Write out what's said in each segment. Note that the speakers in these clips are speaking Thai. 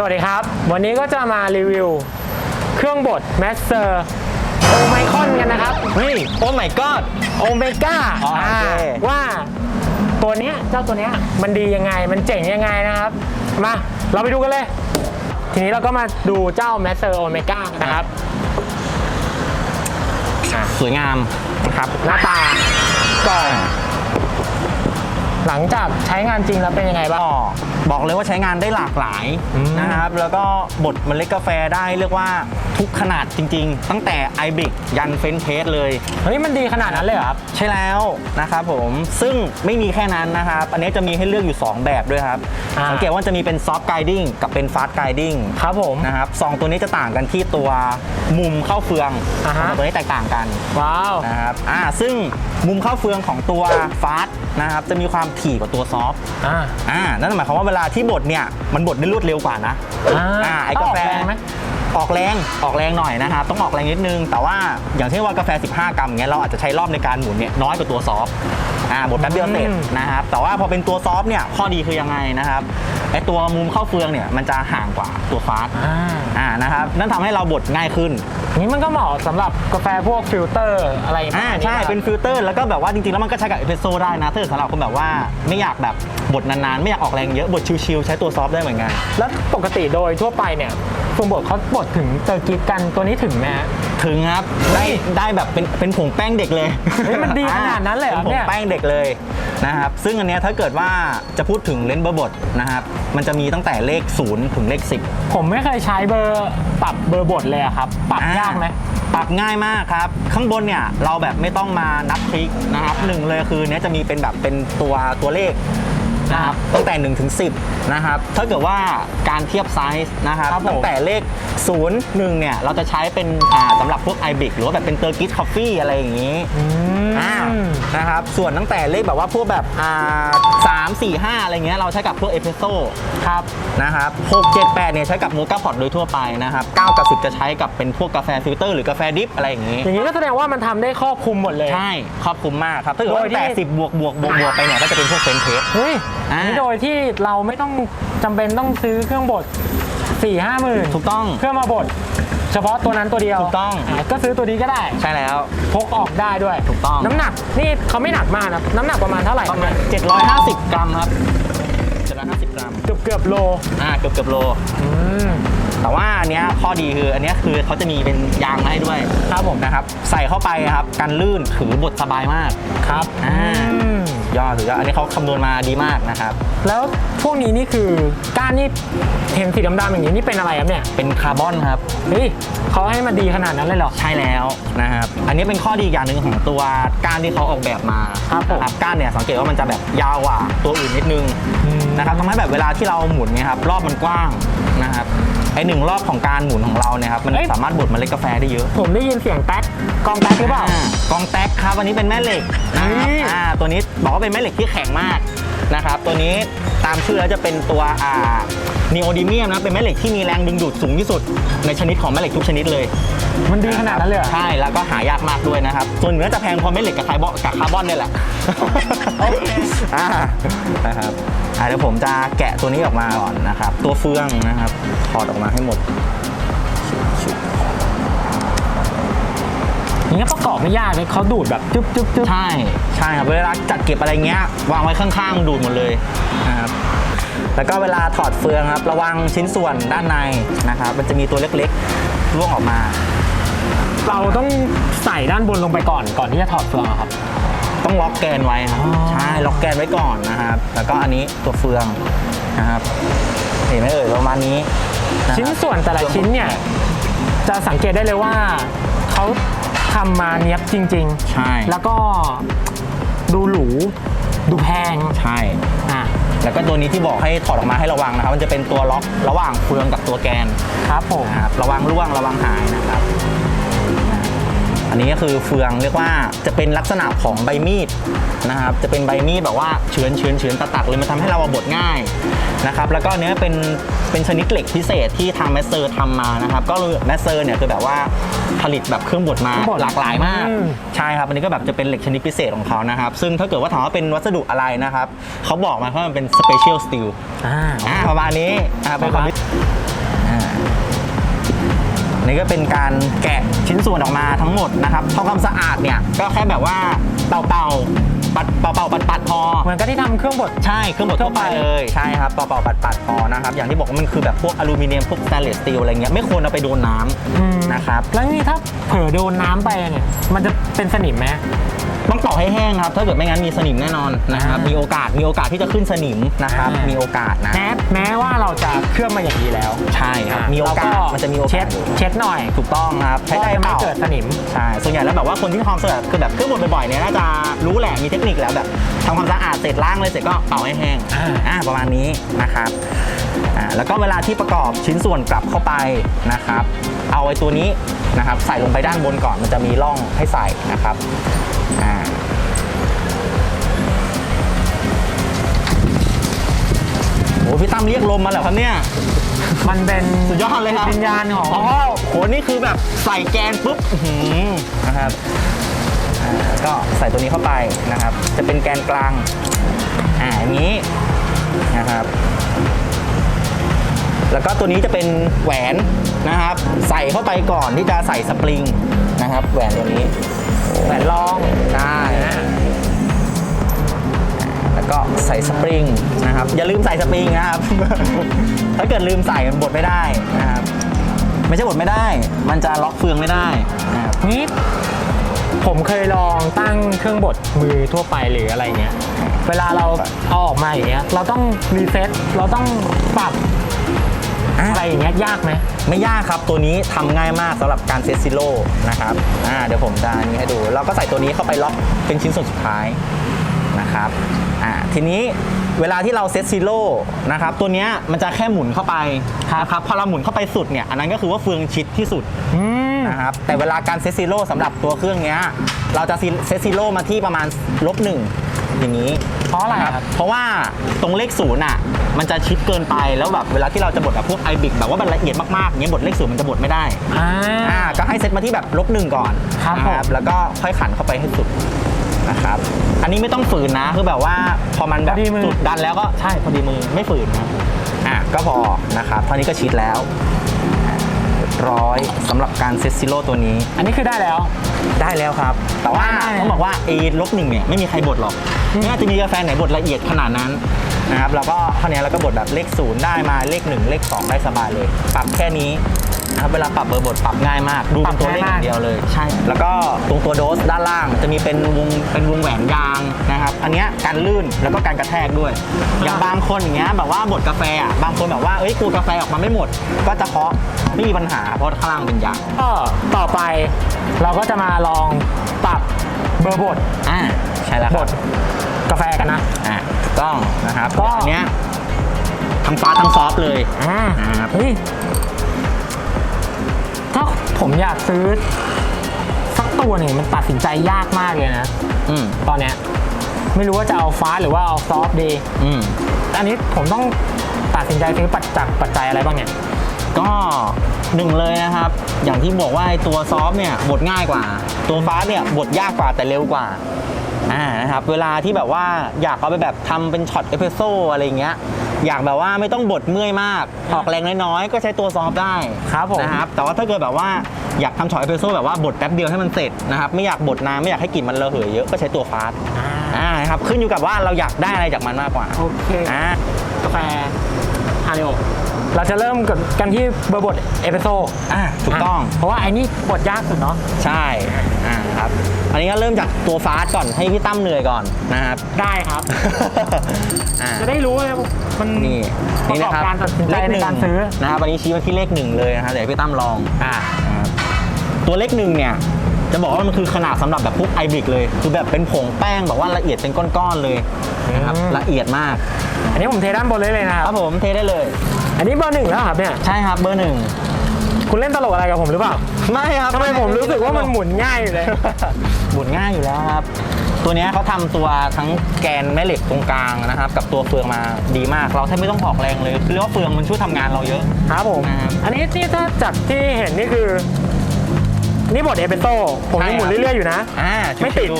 สวัสดีครับ วันนี้ก็จะมารีวิว เครื่องบดแมสเซอร์โอไมคอนกันนะครับเฮ้ยโอ้ my god โอเมก้าอ๋อโอเค ว่าตัวเนี้ยเจ้าตัวเนี้ยมันดียังไงมันเจ๋งยังไงนะครับ มาเราไปดูกันเลย ทีนี้เราก็มาดูเจ้าแมสเซอร์โอเมก้านะครับ สวยงามนะครับหน้าตาก่อน หลังจากใช้งานจริงแล้วเป็นยังไงบ้าง ก็บอกเลยว่าใช้งานได้หลากหลายอืมนะครับ แล้วก็บดเมล็ดกาแฟได้เรียกว่า ทุกขนาดจริง ๆ ตั้งแต่ไอบิกยันเฟนเทสเลย เฮ้ยมันดีขนาดนั้นเลยเหรอครับ ใช่แล้วนะครับผมซึ่งไม่มีแค่นั้นนะครับ อันนี้จะมีให้เลือกอยู่ 2 แบบด้วยครับ อ่า สังเกตว่าจะมีเป็นซอฟต์ไกดิ้งกับเป็นฟาสต์ไกดิ้งครับผม นะครับสองตัวนี้จะต่างกันที่ตัวมุมเข้าเฟืองอ่าฮะ สองตัวนี้แตกต่างกัน ว้าว นะครับ อ่า ซึ่งมุมเข้าเฟืองของตัวฟาสต์นะครับ จะมีความถี่กว่าตัวซอฟต์อ่า อ่า นั่นหมายความว่าเวลาที่บดเนี่ย มันบดได้รวดเร็วกว่านะอ่าไอ้กาแฟต้องออกแรงไหม ออกแรงออกแรงหน่อยนะครับต้องออกแรงนิดนึง แต่ว่าอย่างเช่นว่ากาแฟ 15 กรัมเงี้ยเราอาจจะใช้รอบในการหมุนเนี่ยน้อยกว่าตัวซอฟต์อ่าบดแป๊บเดียวเสร็จอืมนะครับแต่ว่าพอเป็นตัวซอฟต์เนี่ยข้อดีคือยังไงนะครับไอ้ตัวมุมเข้าเฟืองเนี่ยมันจะห่างกว่าตัวฟาสต์อ่าอ่านะครับนั่นทำให้เราบดง่ายขึ้นนี่มันก็เหมาะสำหรับกาแฟพวกฟิลเตอร์อะไรประอ่ามาณนี้ใช่ครับเป็นฟิลเตอร์แล้วก็แบบว่าจริงๆแล้วมันก็ใช้กับเอสเปรสโซ่ได้นะถ้าเกิดสำหรับคนแบบว่าไม่อยากแบบ บดนานๆ ไม่อยากออกแรงเยอะบดชิวๆใช้ตัวซอฟต์ได้เหมือนกัน แล้วปกติโดยทั่วไปเนี่ยฟูมบดเขาบดถึงเตอร์กิฟกันตัวนี้ถึงไหมฮะ ถึงครับได้ได้แบบเป็นเป็นผงแป้งเด็กเลยเฮ้ยมันดีขนาดนั้นเลยเหรอเป็นผเนี่งย แป้งเด็กเลยนะครับซึ่งอันเนี้ยถ้าเกิดว่าจะพูดถึงเลนส์เบอร์บดนะครับมันจะมีตั้งแต่เลข 0 ถึงเลข 10 ผมไม่เคยใช้เบอร์ปรับเบอร์บดเลยอะครับ ปรับยากไหม ปรับง่ายมากครับ ข้างบนเนี่ยเราแบบไม่ต้องมานับคลิกนะครับหนึ่งเลยคือเนี้ยจะมีเป็นแบบเป็นตัวตัวเลข นะครับตั้งแต่1ถึง10นะครับถ้าเกิดว่าการเทียบไซส์นะครับครับผมตั้งแต่เลข 0 1เนี่ยเราจะใช้เป็นอ่าสำหรับพวก i b i c หรือว่าแบบเป็นเตอร์กิสคอฟฟี่อะไรอย่างนี้อืมอ่านะครับส่วนตั้งแต่เลขแบบว่าพวกแบบอ่าสามสี่ห้าอะไรเงี้ยเราใช้กับพวกเอสเปรสโซ่ครับนะครับ6 7 8เนี่ยใช้กับโมกาพอตโดยทั่วไปนะครับ9กับ10จะใช้กับเป็นพวกกาแฟฟิลเตอร์หรือกาแฟดิฟอะไรอย่างนี้ อย่างนี้ก็แสดงว่ามันทำได้ครอบคลุมหมดเลย ใช่ ครอบคลุมมากครับถ้าเกิดว่าโดยที่ตั้งแต่10บวกบวกบวกบวกไปเนี่ยก็จะเป็นพวกเฟรนช์เพสเฮ้ย อ่านี่โดยที่เราไม่ต้องจำเป็นต้องซื้อเครื่องบด4ี่ห้าหมื่นถูกต้อง เพื่อมาบดเฉพาะตัวนั้นตัวเดียวถูกต้องาก็ซื้อตัวนี้ก็ได้ ใช่แล้ว พกออกได้ด้วยถูกต้อง น้ำหนักนี่เขาไม่หนักมากนะ น้ำหนักประมาณเท่าไหร่ประมาณ750 กรัมครับ750 กรัม เกือบเกือบๆโล อ่าเกือบเกือบโล อืม แต่ว่าอันเนี้ยข้อดีคืออันเนี้ยคือเขาจะมีเป็นยางมาให้ด้วยครับผมนะครับ ใส่เข้าไปครับกันลื่นถือบดสบายมากครับอ่าอืมยอดถือว่าอันนี้เขาคำนวณมาดีมากนะครับ แล้วพวกนี้นี่คือก้านนี่เห็นสีดำๆอย่างนี้นี่เป็นอะไรครับเนี่ยเป็นคาร์บอนครับ เฮ้ยเขาให้มาดีขนาดนั้นเลยเหรอ ใช่แล้วนะครับ อันนี้เป็นข้อดีอย่างหนึ่งของตัวก้านที่เขาออกแบบมาครับผม นะก้านเนี่ยสังเกตว่ามันจะแบบยาวกว่าตัวอื่นนิดนึงอืมนะครับทำให้แบบเวลาที่เราหมุนเนี่ยครับรอบมันกว้างนะครับ ไอหนึ่งรอบของการหมุนของเราเนี่ยครับมันสามารถบดเมล็ดกาแฟได้เยอะ ผมได้ยินเสียงแต๊กกองแต๊กหรือเปล่ากองแท็กครับอันนี้เป็นแม่เหล็กนะครับเฮ้ยอ่าตัวนี้บอกว่าเป็นแม่เหล็กที่แข็งมาก นะครับ ตัวนี้ตามชื่อแล้วจะเป็นตัวอ่านีโอดิเมียมนะ เป็นแม่เหล็กที่มีแรงดึงดูดสูงที่สุด ในชนิดของแม่เหล็กทุกชนิดเลยมันดีขนาดนั้นเลยเหรอ ใช่ แล้วก็หายากมากด้วยนะครับ ส่วนเนื้อจะแพงเพราะแม่เหล็กกับคาร์บอนกับคาร์บอนเนี่ยแหละโอเคอ่านะครับอ่าเดี๋ยวผมจะแกะตัวนี้ออกมาก่อนนะครับ ตัวเฟืองนะครับถอดออกมาให้หมด อย่างเงี้ยประกอบไม่ยากเลยเขาดูดแบบจุ๊บจุ๊บจุ๊บใช่ใช่ครับเวลาจัดเก็บอะไรเงี้ยวางไว้ข้างๆ ดูดหมดเลยนะครับแล้วก็เวลาถอดเฟืองครับ ระวังชิ้นส่วนด้านในนะครับ มันจะมีตัวเล็กๆร่วงออกมา เราต้องใส่ด้านบนลงไปก่อนก่อนที่จะถอดเฟืองอะครับ ต้องล็อกแกนไว้ครับอ๋อใช่ล็อกแกนไว้ก่อนนะครับ แล้วก็อันนี้ตัวเฟืองนะครับเห็นไหมเอ่ยประมาณนี้ะครับชิ้นส่วนแต่ละชิ้นเนี่ย จะสังเกตได้เลยว่าเขา ทำมาเนี้ยบจริงใช่ๆแล้วก็ดูหรูดูแพงใช่อะแล้วก็ตัวนี้ที่บอกให้ถอดออกมาให้ระวังนะครับ มันจะเป็นตัวล็อกระหว่างเฟืองกับตัวแกนครับผมนะครับระวังร่วงระวังหายนะครับอั นนี้ก็คือเฟืองเรียกว่าจะเป็นลักษณะของใบมีดนะครับ จะเป็นใบมีดแบบว่าเฉือนเฉือนเฉือนตัดตัดเลยมันทำให้เราบดง่ายนะครับแล้วก็อันเนี้ยเป็นเป็นชนิดเหล็กพิเศษที่ทางแมสเซอร์ทำมานะครับ ก็คือแมสเซอร์เนี่ยคือแบบว่าผลิตแบบเครื่องบดมาเครื่องบดหลากหลายมากอืมใช่ครับอันนี้ก็แบบจะเป็นเหล็กชนิดพิเศษของเขานะครับ ซึ่งถ้าเกิดว่าถามว่าเป็นวัสดุอะไรนะครับเขาบอกมาว่ามันเป็น special steel อ่าอ่าประมาณนี้อ่าเป็นความพิ นี่ก็เป็นการแกะชิ้นส่วนออกมาทั้งหมดนะครับทำความสะอาดเนี่ยก็แค่แบบว่าเป่าเป่าๆปัดเป่าเป่าปัดปัดๆพอ เหมือนกับที่ทำเครื่องบด ใช่เครื่องบดทั่วไปทั่วไปเลยใช่ครับเป่าเป่าปัดปัดๆพอนะครับอย่างที่บอกว่ามันคือแบบพวกอลูมิเนียมพวกสแตนเลสสตีลอะไรเงี้ยไม่ควรเอาไปโดนน้ำนะครับ แล้วนี่ถ้าเผลอโดนน้ำไปเนี่ย มันจะเป็นสนิมไหม ต้องเป่าให้แห้งครับ ถ้าเกิดไม่งั้นมีสนิมแน่นอนนะครับอ่ามีมีโอกาส มีโอกาสที่จะขึ้นสนิมนะครับอ่ามีมีโอกาสนะ แม้แม้ว่าเราจะเครื่องมาอย่างดีแล้ว ใช่ครับ มีโอกาสเรามันจะมีโอกาส เช็ดอยู่เช็ดหน่อย ถูกต้องครับ ใช้ใช้ได้ได้ไม่เปล่าเกิดสนิม ใช่ ส่วนใหญ่แล้วแบบว่าคนที่ทำความสะอาดคือแบบเครื่องบดบ่อยๆเนี่ยน่าจะรู้แหละ มีเทคนิคแล้วแบบทำความสะอาดเสร็จล้างเลยเสร็จก็เป่าให้แห้ง อ่าอ่าประมาณนี้นะครับอ่าแล้วก็เวลาที่ประกอบชิ้นส่วนกลับเข้าไปนะครับ เอาไอ้ตัวนี้ นะครับ ใส่ลงไปด้านบนก่อนมันจะมีร่องให้ใส่นะครับอ่าโอ้พี่ตั้มเรียกลมมาแล้วครับเนี่ย มันเป็นสุดยอดเลยครับวิญญาณของอ๋อโหนี่คือแบบใส่แกนปุ๊บอื้อหือนะครับอ่าก็ใส่ตัวนี้เข้าไปนะครับ จะเป็นแกนกลางอ่าอย่างนี้นะครับ แล้วก็ตัวนี้จะเป็นแหวนนะครับ ใส่เข้าไปก่อนที่จะใส่สปริงนะครับ แหวนตัวนี้ แหวนรองได้แล้วก็ใส่สปริงนะครับ อย่าลืมใส่สปริงนะครับ ถ้าเกิดลืมใส่มันบดไม่ได้นะครับ ไม่ใช่บดไม่ได้ มันจะล็อกเฟืองไม่ได้นะครับนี่ผมเคยลองตั้งเครื่องบดมือทั่วไปหรืออะไรเงี้ย เวลาเราเอาออกมาอย่างเงี้ย เราต้องรีเซ็ตเราต้องปรับ อะ อะไรอย่างเงี้ยยากไหม ไม่ยากครับตัวนี้ทำง่ายมากสำหรับการเซตซิโร่นะครับอ่าเดี๋ยวผมจะอันนี้ให้ดู เราก็ใส่ตัวนี้เข้าไปล็อกเป็นชิ้นส่วนสุดท้ายนะครับอ่าทีนี้เวลาที่เราเซตซิโร่นะครับตัวเนี้ยมันจะแค่หมุนเข้าไปนะครับพอเราหมุนเข้าไปสุดเนี่ยอันนั้นก็คือว่าเฟืองชิดที่สุด อืม นะครับแต่เวลาการเซตซิโร่สำหรับตัวเครื่องเนี้ยเราจะเซตซิโร่มาที่ประมาณลบหนึ่ง อย่างนี้ เพราะอะไรนครับ เพราะว่าตรงเลขศูนย์อะ มันจะชิดเกินไปแล้วแบบเวลาที่เราจะบดแบบพวกไอบิกแบบว่ามันละเอียดมากๆอย่างเงี้ยบดเลขศูนย์มันจะบดไม่ได้อ่าอ่าก็ให้เซตมาที่แบบลบหนึ่งก่อนครับนะผมแล้วก็ค่อยขันเข้าไปให้สุดนะครับ อันนี้ไม่ต้องฝืนนะคือแบบว่าพอมันแบบพอดีมือ สุดดันแล้วก็ใช่พอดีมือไม่ฝืนนะอะก็พอนะครับเท่านี้ก็ชิดแล้วอะเรียบร้อยสำหรับการเซตซิโร่ตัวนี้ อันนี้คือได้แล้ว ได้แล้วครับ แต่ว่าได้ ต้องบอกว่าเอลบหนึ่งเนี่ยไม่มีใครบดหรอกไม่น่าจะมีกาแฟไหนบดละเอียดขนาดนั้นนะครับแล้วก็เท่านี้เราก็บดแบบเลขศูนย์ได้มาเลขหนึ่งเลขสองได้สบายเลย ปรับแค่นี้นะ ครับเวลาปรับเบอร์บดปรับง่ายมาก ดูเป็นตัวเลขอย่างเดียวเลยใช่ แล้วก็ตรงตัวโดสด้านล่างจะมีเป็นวงเป็นวงแหวนยางนะครับ อันเนี้ยการลื่นแล้วก็การกระแทกด้วย อย่างบางคนอย่างเงี้ยแบบว่าบดกาแฟอะบางคนแบบว่าเอ้ยกลัวกาแฟออกมาไม่หมด ก็จะเคาะไม่มีปัญหาเพราะข้างล่างเป็นยางก็ต่อไปเราก็จะมาลองปรับเบอร์บดอ่าใช่แล้วครับบดกาแฟกันนะอะถูกต้องนะครับก็อันเนี้ยทั้งฟ้าทั้งซอฟต์เลยอ่าครับเฮ้ยถ้า ผมอยากซื้อ สักตัวหนึ่งมันตัดสินใจยากมากเลยนะ อืมตอนเนี้ยไม่รู้ว่าจะเอาฟ้าหรือว่าเอาซอฟต์ดี อืมอันนี้ผมต้องตัดสินใจซื้อปัจจักปัจจัยอะไรบ้างเนี่ย ก็หนึ่งเลยนะครับ อย่างที่บอกว่าไอ้ตัวซอฟต์เนี่ยบดง่ายกว่า ตัวฟ้าเนี่ยบดยากกว่าแต่เร็วกว่าอ่านะครับเวลาที่แบบว่าอยากเอาไปแบบทำเป็นช็อตเอสเปรสโซ่อะไรอย่างเงี้ย อยากแบบว่าไม่ต้องบดเมื่อยมากออกแรงน้อยๆก็ใช้ตัวซอฟต์ได้ครับผม นะครับแต่ว่าถ้าเกิดแบบว่าอยากทำช็อตเอสเปรสโซ่แบบว่าบดแป๊บเดียวให้มันเสร็จนะครับไม่อยากบดนานไม่อยากให้กลิ่นมันระเหยเยอะก็ใช้ตัวฟาสต์อ่านะครับขึ้นอยู่กับว่าเราอยากได้อะไรจากมันมากกว่าโอเคอ่ากาแฟฮาริโอ เราจะเริ่มกันที่เบอร์บดเอสเปรสโซ่อ่าถูกต้อง เพราะว่าไอ้นี่บดยากสุดเนาะใช่อ่าครับอันนี้ก็เริ่มจากตัวฟาสต์ก่อนให้พี่ตั้มเหนื่อยก่อนนะครับได้ครับอ่าจะได้รู้ว่ามันนี่ประนี่กอบนะครับการตัดสินใจในการซื้อนะครับวันนี้ชี้มาที่เลขหนึ่งเลยนะครับเดี๋ยวให้พี่ตั้มลองอ่านะครับตัวเลขหนึ่งเนี่ยจะบอกว่ามันคือขนาดสำหรับแบบพวกไอบิกเลย คือแบบเป็นผงแป้งแบบว่าละเอียดเป็นก้อนๆเลยนะครับอืมละเอียดมาก อันนี้ผมเทด้านบนเลยเลยนะคครัรับบผมเทได้เลย อันนี้เบอร์หนึ่งแล้วครับเนี่ย ใช่ครับเบอร์หนึ่งคุณเล่นตลกอะไรกับผมหรือเปล่า ไม่ครับทำไมผมรู้สึกว่ามันหมุนง่ายอยู่เลย หมุนง่ายอยู่แล้วครับ ตัวเนี้ยเขาทำตัวทั้งแกนแม่เหล็กตรงกลางนะครับ กับตัวเฟืองมาดีมาก เราแทบไม่ต้องออกแรงเลยคือเรียกว่าเฟืองมันช่วยทำงานเราเยอะ ครับผมนะครับอันนี้ที่ถ้าจากที่เห็นนี่คือ นี่บดเอสเปรสโซ่ผมยังหมุนเรื่อยๆอยู่นะอ่าไม่ติดชิว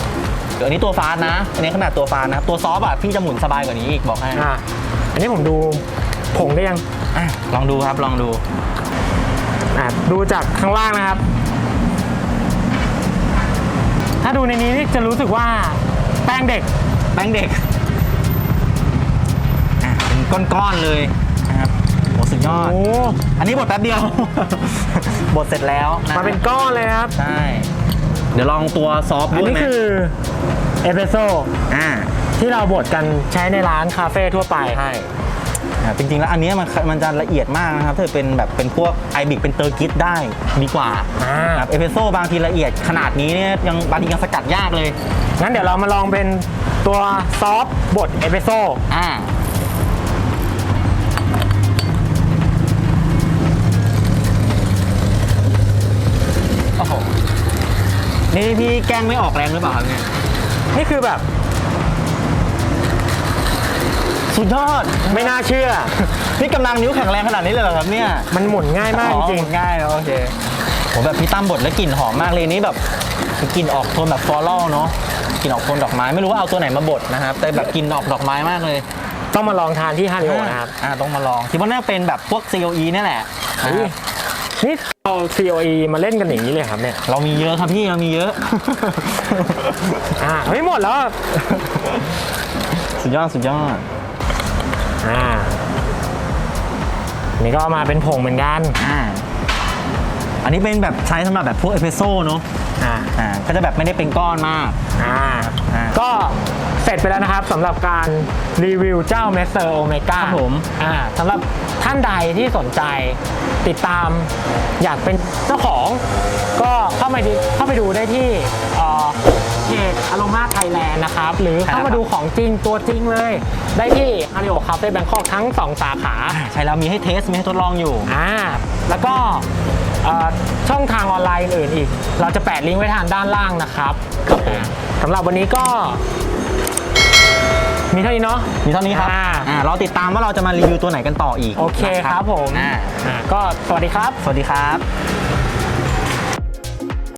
ๆเดี๋ยวอันนี้ตัวฟาสต์นะ อันนี้ขนาดตัวฟาสต์นะครับตัวซอฟต์อะพี่จะหมุนสบายกว่านี้อีกบอกให้อ่าอันนี้ผมดู ผงได้ยังอะลองดูครับลองดูอะดูจากข้างล่างนะครับ ถ้าดูในนี้นี่จะรู้สึกว่าแป้งเด็กแป้งเด็กอะเป็นก้อนๆเลยนะครับโอ้สุดยอด โอ้อันนี้บดแป๊บเดียว บดเสร็จแล้วะมาเป็นก้อนเลยนะครับใช่เดี๋ยวลองตัวซอฟต์อันด้วยนี้ไหมคือเอสเปรสโซ่อ่าที่เราบดกันใช้ในร้านคาเฟ่ทั่วไป ใช่ อ่าจริงๆแล้วอันเนี้ยมันมันจะละเอียดมากนะครับถ้าเป็นแบบเป็นพวกไอบิกเป็นเตอร์กิตได้ดีกว่าอ่า ครับเอสเปรสโซ่บางทีละเอียดขนาดนี้เนี่ยยังบางทียังสกัดยากเลยงั้นเดี๋ยวเรามาลองเป็นตัวซอฟต์บดเอสเปรสโซ่อ่าโอ้โหนี่พี่แกล้งไม่ออกแรงหรือเปล่าครับเนี่ย นี่คือแบบ สุดยอด ไม่น่าเชื่อ นี่กำลังนิ้วแข็งแรงขนาดนี้เลยเหรอครับเนี่ยมันหมุนง่ายมากจริงอ๋อง่ายแล้วโอเคผมแบบพี่ตั้มบดแล้วกลิ่นหอมมากเลยนี่แบบกลิ่นออกโทนแบบฟลอรัลเนาะกลิ่นออกโทนดอกไม้ไม่รู้ว่าเอาตัวไหนมาบดนะครับแต่แบบกลิ่นออกดอกไม้มากเลยๆต้องมาลองทานที่ฮาริโอนะครับอ่าต้องมาลองคิดว่าน่าเป็นแบบพวก COE เนี่ยแหละเฮ้ยนี่เอา COE มาเล่นกันอย่างนี้เลยครับเนี่ยเรามีเยอะครับพี่เรามีเยอะอ่าไม่หมดแล้วอะสุดยอดสุดยอด อ่านี่ก็เอามาเป็นผงเหมือนกันอ่าอันนี้เป็นแบบใช้สำหรับแบบพวกเอสเปรสโซ่เนาะอ่า อ่าก็จะแบบไม่ได้เป็นก้อนมาก อ่าอ่าก็เสร็จไปแล้วนะครับสำหรับการรีวิวเจ้า m ม s เซอร์โอเมก้าครับผม อ่าสำหรับท่านใดที่สนใจติดตามอยากเป็นเจ้าของ ก็เข้ามาดูเข้าไปดูได้ที่ เอ่อเพจอโ o มาไทยแลนด์นะครับ หรือเข้ามาดูของจริงตัวจริงเลย ได้ที่อาริโอคาเฟ่แบงคอกทั้ง 2 สาขา ใช่แล้วมีให้เทสมีให้ทดลองอยู่ อ่าแล้วก็เอ่อช่องทางออนไลน์อื่นๆอีก เราจะแปะลิงก์ไว้ทางด้านล่างนะครับครับผม สำหรับวันนี้ก็ มีเท่านี้เนาะ มีเท่านี้ครับอ่า อ่าเราติดตามว่าเราจะมารีวิวตัวไหนกันต่ออีกโอเคนะครับผมอ่าอ่าก็สวัสดีครับ สวัสดีครับ